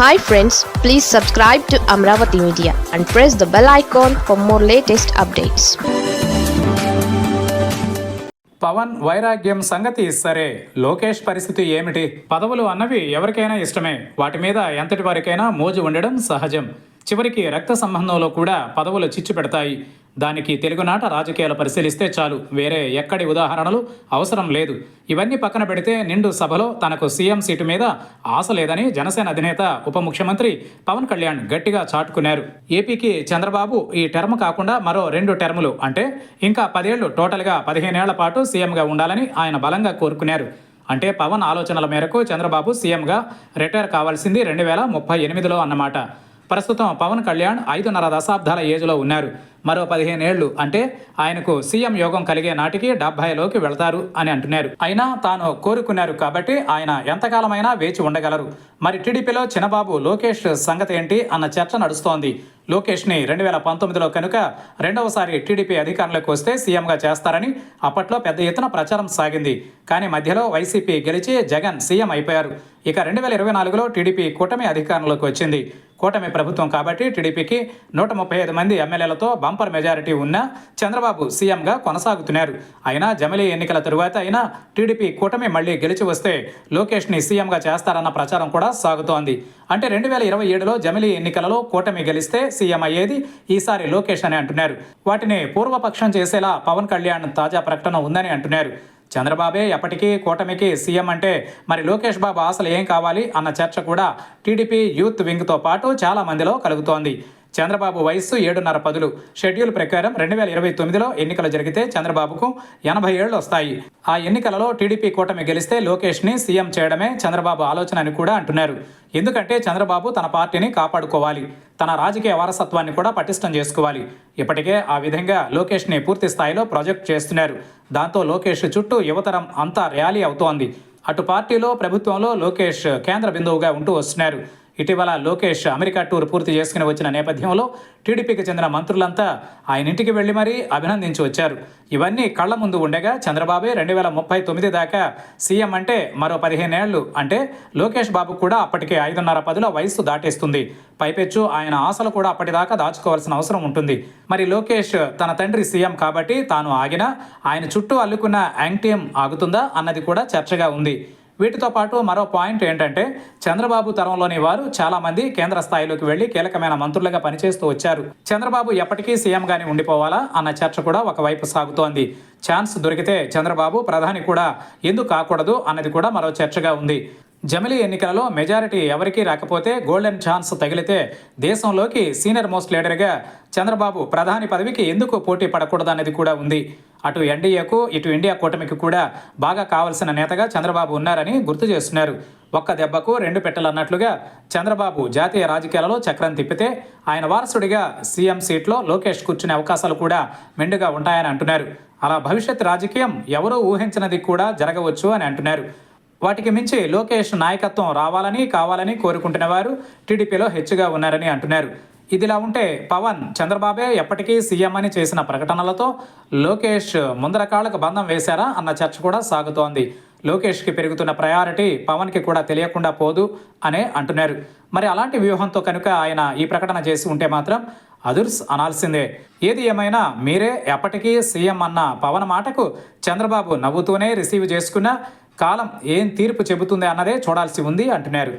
Hi friends please subscribe to Amaravati media and press the bell icon for more latest updates Pawan వైరాగ్యం సంగతి సరే. లోకేష్ పరిస్థితి ఏమిటి? పదవులు అన్నవి ఎవరికైనా ఇష్టమే. వాటి మీద ఎంతటి వారికైనా మోజు ఉండడం సహజం. చివరికి రక్త సంబంధంలో కూడా పదవులు చిచ్చు పెడతాయి. దానికి తెలుగునాట రాజకీయాలు పరిశీలిస్తే చాలు. వేరే ఎక్కడి ఉదాహరణలు అవసరం లేదు. ఇవన్నీ పక్కన పెడితే నిండు సభలో తనకు సీఎం సీటు మీద ఆశ లేదని జనసేన అధినేత ఉప ముఖ్యమంత్రి పవన్ కళ్యాణ్ గట్టిగా చాటుకున్నారు. ఏపీకి చంద్రబాబు ఈ టర్మ్ కాకుండా మరో రెండు టర్ములు అంటే ఇంకా పదేళ్ళు టోటల్గా పదిహేనేళ్ళ పాటు సీఎంగా ఉండాలని ఆయన బలంగా కోరుకున్నారు. అంటే పవన్ ఆలోచనల మేరకు చంద్రబాబు సీఎంగా రిటైర్ కావాల్సింది రెండు వేల ముప్పై ఎనిమిదిలో అన్నమాట. ప్రస్తుతం పవన్ కళ్యాణ్ ఐదున్నర దశాబ్దాల ఏజ్లో ఉన్నారు. మరో పదిహేనేళ్ళు అంటే ఆయనకు సీఎం యోగం కలిగే నాటికి డెబ్బైలోకి వెళ్తారు అని అంటున్నారు. అయినా తాను కోరుకున్నారు కాబట్టి ఆయన ఎంతకాలమైనా వేచి ఉండగలరు. మరి టీడీపీలో చిన్నబాబు లోకేష్ సంగతి ఏంటి అన్న చర్చ నడుస్తోంది. లోకేష్ని రెండు వేల పంతొమ్మిదిలో కనుక రెండవసారి టీడీపీ అధికారంలోకి వస్తే సీఎంగా చేస్తారని అప్పట్లో పెద్ద ఎత్తున ప్రచారం సాగింది. కానీ మధ్యలో వైసీపీ గెలిచి జగన్ సీఎం అయిపోయారు. ఇక రెండు వేల ఇరవై నాలుగులో టీడీపీ కూటమి అధికారంలోకి వచ్చింది. కూటమి ప్రభుత్వం కాబట్టి టీడీపీకి నూట ముప్పై ఐదు మంది ఎమ్మెల్యేలతో బంపర్ మెజారిటీ ఉన్న చంద్రబాబు సీఎంగా కొనసాగుతున్నారు. అయినా జమిలీ ఎన్నికల తరువాత అయినా టీడీపీ కూటమి మళ్ళీ గెలిచి వస్తే లోకేష్ని సీఎంగా చేస్తారన్న ప్రచారం కూడా సాగుతోంది. అంటే రెండు వేల ఇరవై ఏడులో జమిలీ ఎన్నికలలో కూటమి గెలిస్తే సీఎం అయ్యేది ఈసారి లోకేష్ అని అంటున్నారు. వాటిని పూర్వపక్షం చేసేలా పవన్ కళ్యాణ్ తాజా ప్రకటన ఉందని అంటున్నారు. చంద్రబాబే ఎప్పటికీ కూటమికి సీఎం అంటే మరి లోకేష్ బాబు ఆశలు ఏం కావాలి అన్న చర్చ కూడా టీడీపీ యూత్ వింగ్తో పాటు చాలా మందిలో కలుగుతోంది. చంద్రబాబు వయస్సు ఏడున్నర పదులు. షెడ్యూల్ ప్రకారం రెండు వేల ఇరవై తొమ్మిదిలో ఎన్నికలు జరిగితే చంద్రబాబుకు ఎనభై ఏళ్ళు వస్తాయి. ఆ ఎన్నికలలో టీడీపీ కూటమి గెలిస్తే లోకేష్ని సీఎం చేయడమే చంద్రబాబు ఆలోచన అని కూడా అంటున్నారు. ఎందుకంటే చంద్రబాబు తన పార్టీని కాపాడుకోవాలి. తన రాజకీయ వారసత్వాన్ని కూడా పటిష్టం చేసుకోవాలి. ఇప్పటికే ఆ విధంగా లోకేష్ని పూర్తి స్థాయిలో ప్రాజెక్ట్ చేస్తున్నారు. దాంతో లోకేష్ చుట్టూ యువతరం అంతా ర్యాలీ అవుతోంది. అటు పార్టీలో ప్రభుత్వంలో లోకేష్ కేంద్ర బిందువుగా ఉంటూ వస్తున్నారు. ఇటీవల లోకేష్ అమెరికా టూర్ పూర్తి చేసుకుని వచ్చిన నేపథ్యంలో టీడీపీకి చెందిన మంత్రులంతా ఆయన ఇంటికి వెళ్ళి మరీ అభినందించి వచ్చారు. ఇవన్నీ కళ్ళ ముందు ఉండగా చంద్రబాబే రెండు వేల ముప్పై తొమ్మిది దాకా సీఎం అంటే మరో పదిహేనేళ్ళు అంటే లోకేష్ బాబు కూడా అప్పటికే ఐదున్నర పదుల వయస్సు దాటేస్తుంది. పైపెచ్చు ఆయన ఆశలు కూడా అప్పటిదాకా దాచుకోవాల్సిన అవసరం ఉంటుంది. మరి లోకేష్ తన తండ్రి సీఎం కాబట్టి తాను ఆగినా ఆయన చుట్టూ అల్లుకున్న యాంగ్టీఎం ఆగుతుందా అన్నది కూడా చర్చగా ఉంది. వీటితో పాటు మరో పాయింట్ ఏంటంటే చంద్రబాబు తరంలోని వారు చాలా మంది కేంద్ర స్థాయిలోకి వెళ్ళి కీలకమైన మంత్రులుగా పనిచేస్తూ వచ్చారు. చంద్రబాబు ఎప్పటికీ సీఎంగానే ఉండిపోవాలా అన్న చర్చ కూడా ఒకవైపు సాగుతోంది. ఛాన్స్ దొరికితే చంద్రబాబు ప్రధాని కూడా ఎందుకు కాకూడదు అన్నది కూడా మరో చర్చగా ఉంది. జమిలీ ఎన్నికలలో మెజారిటీ ఎవరికీ రాకపోతే గోల్డెన్ ఛాన్స్ తగిలితే దేశంలోకి సీనియర్ మోస్ట్ లీడర్గా చంద్రబాబు ప్రధాని పదవికి ఎందుకు పోటీ పడకూడదన్నది కూడా ఉంది. అటు ఎన్డీఏకు ఇటు ఇండియా కూటమికి కూడా బాగా కావలసిన నేతగా చంద్రబాబు ఉన్నారని గుర్తు చేస్తున్నారు. ఒక్క దెబ్బకు రెండు పెట్టెలన్నట్లుగా చంద్రబాబు జాతీయ రాజకీయాలలో చక్రం తిప్పితే ఆయన వారసుడిగా సీఎం సీట్లో లోకేష్ కూర్చునే అవకాశాలు కూడా మెండుగా ఉంటాయని అంటున్నారు. అలా భవిష్యత్ రాజకీయం ఎవరూ ఊహించినది కూడా జరగవచ్చు అని అంటున్నారు. వాటికి మించి లోకేష్ నాయకత్వం రావాలని కావాలని కోరుకుంటున్న వారు టీడీపీలో హెచ్చుగా ఉన్నారని అంటున్నారు. ఇదిలా ఉంటే పవన్ చంద్రబాబే ఎప్పటికీ సీఎం అని చేసిన ప్రకటనలతో లోకేష్ ముందర కాళ్ళకు బంధం వేశారా అన్న చర్చ కూడా సాగుతోంది. లోకేష్కి పెరుగుతున్న ప్రయారిటీ పవన్కి కూడా తెలియకుండా పోదు అనే అంటున్నారు. మరి అలాంటి వ్యూహంతో కనుక ఆయన ఈ ప్రకటన చేసి ఉంటే మాత్రం అదుర్స్ అనాల్సిందే. ఏది ఏమైనా మీరే ఎప్పటికీ సీఎం అన్న పవన్ మాటకు చంద్రబాబు నవ్వుతూనే రిసీవ్ చేసుకున్న కాలం ఏం తీర్పు చెబుతుంది అన్నదే చూడాల్సి ఉంది అంటున్నారు.